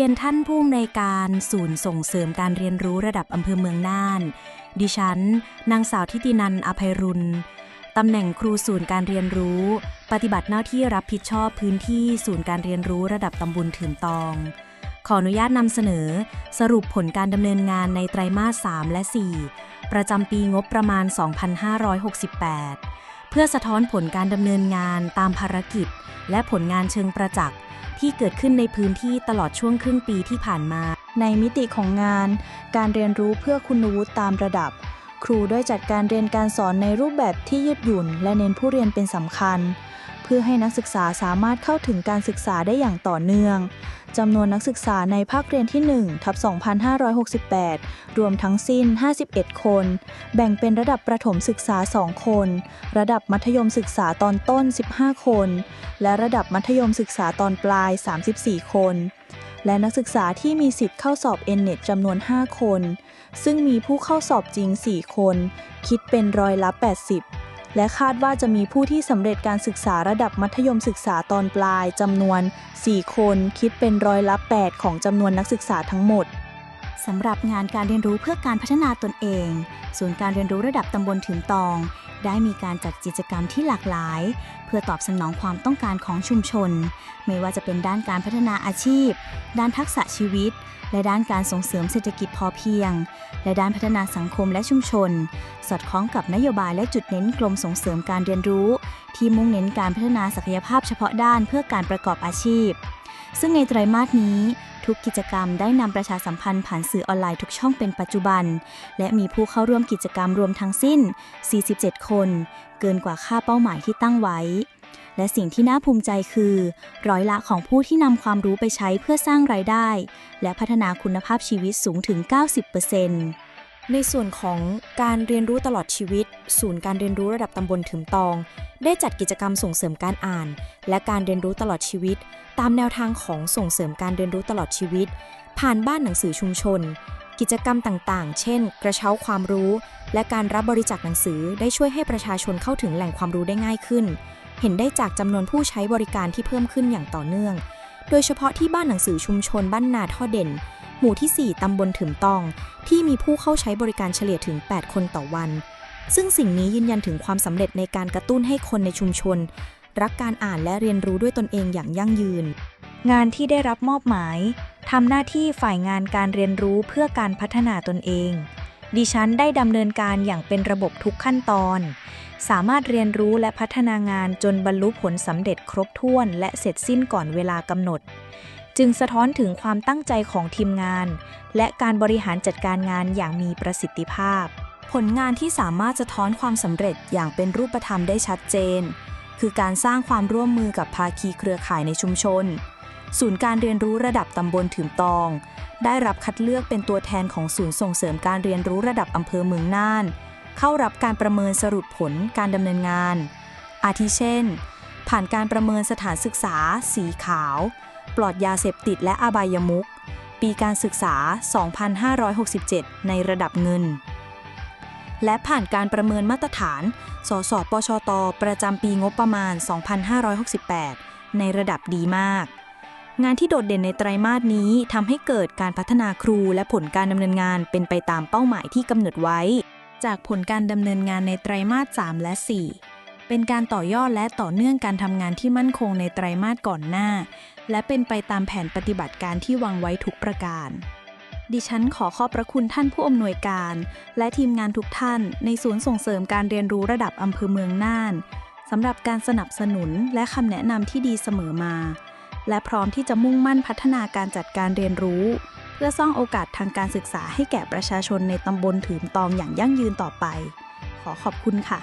รียนท่านผู้อำนวยการศูนย์ส่งเสริมการเรียนรู้ระดับอำเภอเมืองน่าน ดิฉัน นางสาวทิตินันอภัยรุณตำแหน่งครูศูนย์การเรียนรู้ ปฏิบัติหน้าที่รับผิดชอบพื้นที่ศูนย์การเรียนรู้ระดับตำบลถืมตอง ขออนุญาตนำเสนอ สรุปผลการดำเนินงานในไตรมาส 3 และ 4 ประจำปีงบประมาณ 2568 เพื่อสะท้อนผลการดำเนินงานตามภารกิจ และผลงานเชิงประจักษ์ ที่เกิดขึ้นในพื้นที่ตลอดช่วงครึ่งปีที่ผ่านมา ในมิติของงาน การเรียนรู้เพื่อคุณวุฒิตามระดับ ครูได้จัดการเรียนการสอนในรูปแบบที่ยืดหยุ่น และเน้นผู้เรียนเป็นสำคัญ เพื่อให้นักศึกษาสามารถเข้าถึงการศึกษาได้อย่างต่อเนื่องจำนวนนักศึกษาในภาคเรียนที่1ทับ2568 รวมทั้งสิ้น 51 คน แบ่งเป็นระดับประถมศึกษา 2 คน ระดับมัธยมศึกษาตอนต้น 15 คน และระดับมัธยมศึกษาตอนปลาย 34 คน และนักศึกษาที่มีสิทธิ์เข้าสอบ n-net จำนวน 5 คน ซึ่งมีผู้เข้าสอบจริง 4 คน คิดเป็นร้อยละ 80 และคาดว่าจะมีผู้ที่สำเร็จการศึกษาระดับมัธยมศึกษาตอนปลายจำนวน 4 คน คิดเป็นร้อยละ 8 ของจำนวนนักศึกษาทั้งหมด สำหรับงานการเรียนรู้เพื่อการพัฒนาตนเอง ศูนย์การเรียนรู้ระดับตำบลถึงตอง ได้มีการจัดกิจกรรมที่หลากหลาย เพื่อตอบสนองความต้องการของชุมชน ไม่ว่าจะเป็นด้านการพัฒนาอาชีพ ด้านทักษะชีวิต และด้านการส่งเสริมเศรษฐกิจพอเพียง และด้านพัฒนาสังคมและชุมชน สอดคล้องกับนโยบายและจุดเน้นกรมส่งเสริมการเรียนรู้ ที่มุ่งเน้นการพัฒนาศักยภาพเฉพาะด้านเพื่อการประกอบอาชีพ ซึ่งในไตรมาสนี้ ทุกกิจกรรมได้นำประชาสัมพันธ์ผ่านสื่อออนไลน์ทุกช่องเป็นปัจจุบัน และมีผู้เข้าร่วมกิจกรรมรวมทั้งสิ้น 47 คน เกินกว่าค่าเป้าหมายที่ตั้งไว้และสิ่งที่น่าภูมิใจคือ ร้อยละของผู้ที่นำความรู้ไปใช้เพื่อสร้างรายได้ และพัฒนาคุณภาพชีวิตสูงถึง 90%ในส่วนของการเรียนรู้ตลอดชีวิต ศูนย์การเรียนรู้ระดับตำบลถึมตอง ได้จัดกิจกรรมส่งเสริมการอ่าน และการเรียนรู้ตลอดชีวิต ตามแนวทางของส่งเสริมการเรียนรู้ตลอดชีวิต ผ่านบ้านหนังสือชุมชน กิจกรรมต่างๆ เช่น กระเช้าความรู้ และการรับบริจาคหนังสือได้ช่วยให้ประชาชนเข้าถึงแหล่งความรู้ได้ง่ายขึ้น เห็นได้จากจำนวนผู้ใช้บริการที่เพิ่มขึ้นอย่างต่อเนื่อง โดยเฉพาะที่บ้านหนังสือชุมชนบ้านนาท่อเด่นหมู่ที่ 4 ตำบลถึมตอง ที่มีผู้เข้าใช้บริการเฉลี่ยถึง 8 คนต่อวัน ซึ่งสิ่งนี้ยืนยันถึงความสำเร็จในการกระตุ้นให้คนในชุมชน รักการอ่านและเรียนรู้ด้วยตนเองอย่างยั่งยืน งานที่ได้รับมอบหมายทำหน้าที่ฝ่ายงานการเรียนรู้เพื่อการพัฒนาตนเอง ดิฉันได้ดำเนินการอย่างเป็นระบบทุกขั้นตอน สามารถเรียนรู้และพัฒนางานจนบรรลุผลสำเร็จครบถ้วนและเสร็จสิ้นก่อนเวลากำหนด จึงสะท้อนถึงความตั้งใจของทีมงาน และการบริหารจัดการงานอย่างมีประสิทธิภาพ ผลงานที่สามารถสะท้อนความสำเร็จอย่างเป็นรูปธรรมได้ชัดเจน คือการสร้างความร่วมมือกับภาคีเครือข่ายในชุมชน ศูนย์การเรียนรู้ระดับตำบลถืมตอง ได้รับคัดเลือกเป็นตัวแทนของศูนย์ส่งเสริมการเรียนรู้ระดับอำเภอเมืองน่าน เข้ารับการประเมินสรุปผลการดำเนินงาน อาทิเช่น ผ่านการประเมินสถานศึกษา สีขาว ปลอดยาเสพติดและอบายมุขปีการศึกษา 2567 ในระดับเงิน และผ่านการประเมินมาตรฐาน สสปชต ประจำปีงบประมาณ 2568 ในระดับดีมาก งานที่โดดเด่นในไตรมาสนี้ทำให้เกิดการพัฒนาครูและผลการดำเนินงานเป็นไปตามเป้าหมายที่กำหนดไว้ จากผลการดำเนินงานในไตรมาส 3 และ 4เป็นการต่อยอดและต่อเนื่องการทำงานที่มั่นคงในไตรมาสก่อนหน้า และเป็นไปตามแผนปฏิบัติการที่วางไว้ทุกประการ ดิฉันขอขอบพระคุณท่านผู้อำนวยการ และทีมงานทุกท่านในศูนย์ส่งเสริมการเรียนรู้ระดับอำเภอเมืองน่านสำหรับการสนับสนุนและคำแนะนำที่ดีเสมอมา และพร้อมที่จะมุ่งมั่นพัฒนาการจัดการเรียนรู้ เพื่อสร้างโอกาสทางการศึกษาให้แก่ประชาชนในตำบลถืมตองอย่างยั่งยืนต่อไป ขอขอบคุณค่ะ